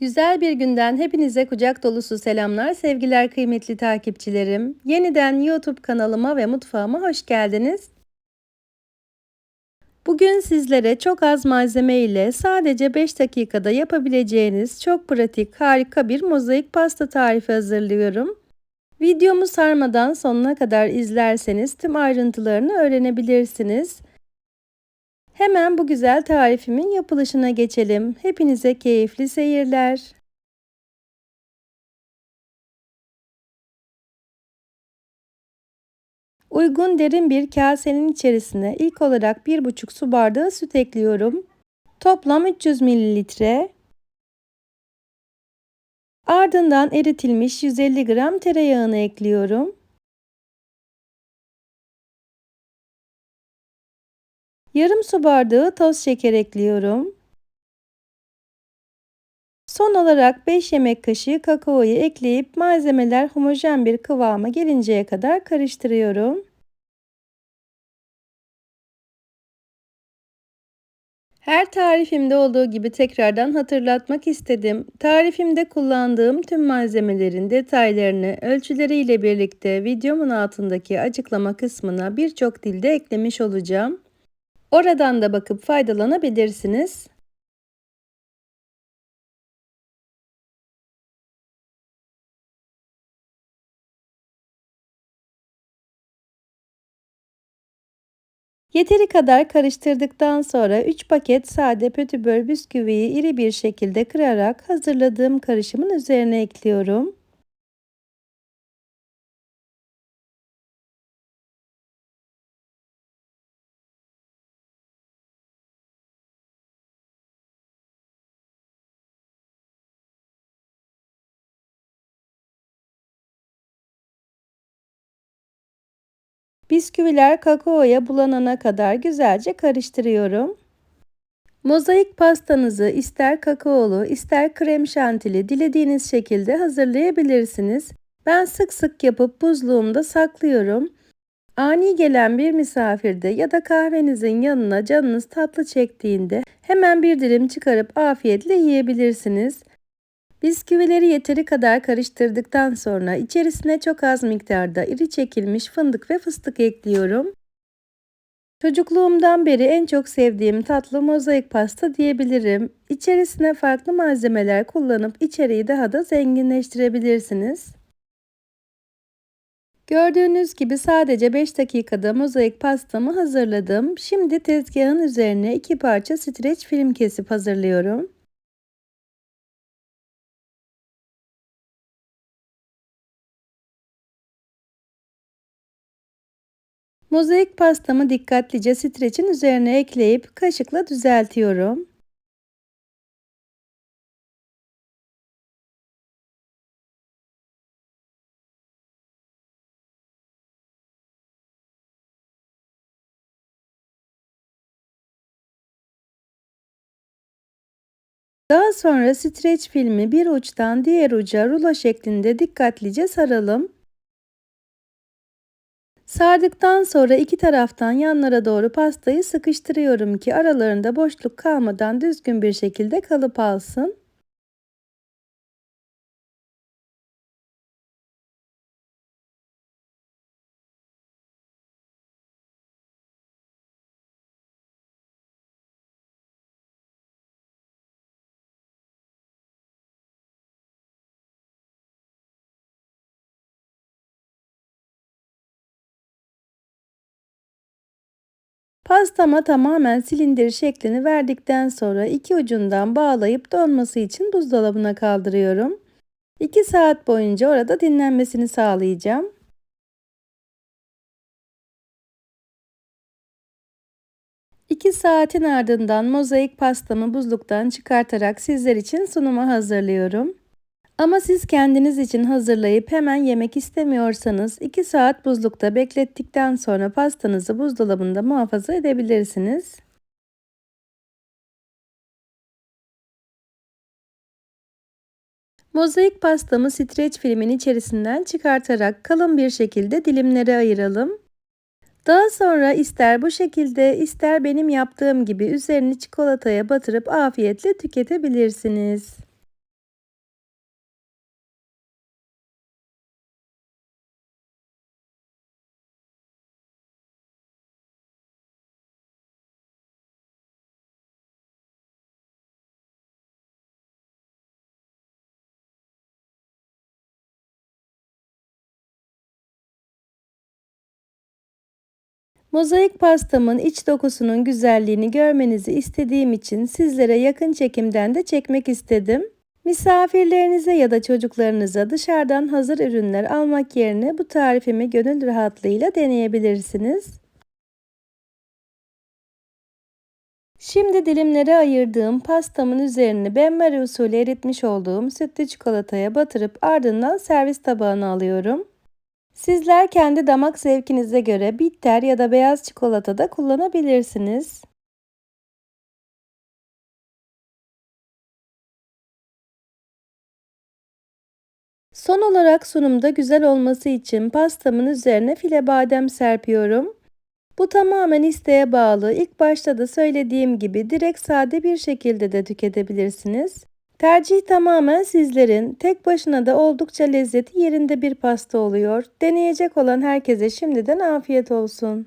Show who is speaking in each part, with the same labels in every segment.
Speaker 1: Güzel bir günden hepinize kucak dolusu selamlar sevgiler kıymetli takipçilerim. Yeniden YouTube kanalıma ve mutfağıma hoş geldiniz. Bugün sizlere çok az malzeme ile sadece 5 dakikada yapabileceğiniz çok pratik harika bir mozaik pasta tarifi hazırlıyorum. Videomu sarmadan sonuna kadar izlerseniz tüm ayrıntılarını öğrenebilirsiniz. Hemen bu güzel tarifimin yapılışına geçelim. Hepinize keyifli seyirler. Uygun derin bir kasenin içerisine ilk olarak 1,5 su bardağı süt ekliyorum. Toplam 300 mililitre. Ardından eritilmiş 150 gram tereyağını ekliyorum. Yarım su bardağı toz şeker ekliyorum. Son olarak 5 yemek kaşığı kakaoyu ekleyip malzemeler homojen bir kıvama gelinceye kadar karıştırıyorum. Her tarifimde olduğu gibi tekrardan hatırlatmak istedim. Tarifimde kullandığım tüm malzemelerin detaylarını ölçüleriyle birlikte videomun altındaki açıklama kısmına birçok dilde eklemiş olacağım. Oradan da bakıp faydalanabilirsiniz. Yeteri kadar karıştırdıktan sonra 3 paket sade pötibör bisküviyi iri bir şekilde kırarak hazırladığım karışımın üzerine ekliyorum. Bisküviler kakaoya bulanana kadar güzelce karıştırıyorum. Mozaik pastanızı ister kakaolu ister krem şantili dilediğiniz şekilde hazırlayabilirsiniz. Ben sık sık yapıp buzluğumda saklıyorum. Ani gelen bir misafirde ya da kahvenizin yanına canınız tatlı çektiğinde hemen bir dilim çıkarıp afiyetle yiyebilirsiniz. Bisküvileri yeteri kadar karıştırdıktan sonra içerisine çok az miktarda iri çekilmiş fındık ve fıstık ekliyorum. Çocukluğumdan beri en çok sevdiğim tatlı mozaik pasta diyebilirim. İçerisine farklı malzemeler kullanıp içeriği daha da zenginleştirebilirsiniz. Gördüğünüz gibi sadece 5 dakikada mozaik pastamı hazırladım. Şimdi tezgahın üzerine iki parça streç film kesip hazırlıyorum. Mozaik pastamı dikkatlice streçin üzerine ekleyip kaşıkla düzeltiyorum. Daha sonra streç filmi bir uçtan diğer uca rulo şeklinde dikkatlice saralım. Sardıktan sonra iki taraftan yanlara doğru pastayı sıkıştırıyorum ki aralarında boşluk kalmadan düzgün bir şekilde kalıp alsın. Pastama tamamen silindir şeklini verdikten sonra iki ucundan bağlayıp donması için buzdolabına kaldırıyorum. 2 saat boyunca orada dinlenmesini sağlayacağım. İki saatin ardından mozaik pastamı buzluktan çıkartarak sizler için sunuma hazırlıyorum. Ama siz kendiniz için hazırlayıp hemen yemek istemiyorsanız 2 saat buzlukta beklettikten sonra pastanızı buzdolabında muhafaza edebilirsiniz. Mozaik pastamı streç filmin içerisinden çıkartarak kalın bir şekilde dilimlere ayıralım. Daha sonra ister bu şekilde ister benim yaptığım gibi üzerini çikolataya batırıp afiyetle tüketebilirsiniz. Mozaik pastamın iç dokusunun güzelliğini görmenizi istediğim için sizlere yakın çekimden de çekmek istedim. Misafirlerinize ya da çocuklarınıza dışarıdan hazır ürünler almak yerine bu tarifimi gönül rahatlığıyla deneyebilirsiniz. Şimdi dilimlere ayırdığım pastamın üzerine benmari usulü eritmiş olduğum sütlü çikolataya batırıp ardından servis tabağına alıyorum. Sizler kendi damak zevkinize göre bitter ya da beyaz çikolata da kullanabilirsiniz. Son olarak sunumda güzel olması için pastamın üzerine file badem serpiyorum. Bu tamamen isteğe bağlı. İlk başta da söylediğim gibi direkt sade bir şekilde de tüketebilirsiniz. Tercih tamamen sizlerin. Tek başına da oldukça lezzeti yerinde bir pasta oluyor. Deneyecek olan herkese şimdiden afiyet olsun.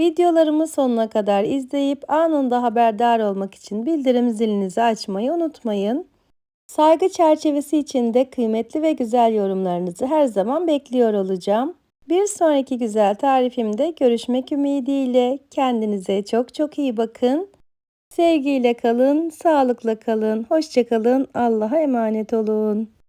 Speaker 1: Videolarımı sonuna kadar izleyip anında haberdar olmak için bildirim zilinizi açmayı unutmayın. Saygı çerçevesi içinde kıymetli ve güzel yorumlarınızı her zaman bekliyor olacağım. Bir sonraki güzel tarifimde görüşmek ümidiyle kendinize çok çok iyi bakın. Sevgiyle kalın, sağlıkla kalın, hoşçakalın, Allah'a emanet olun.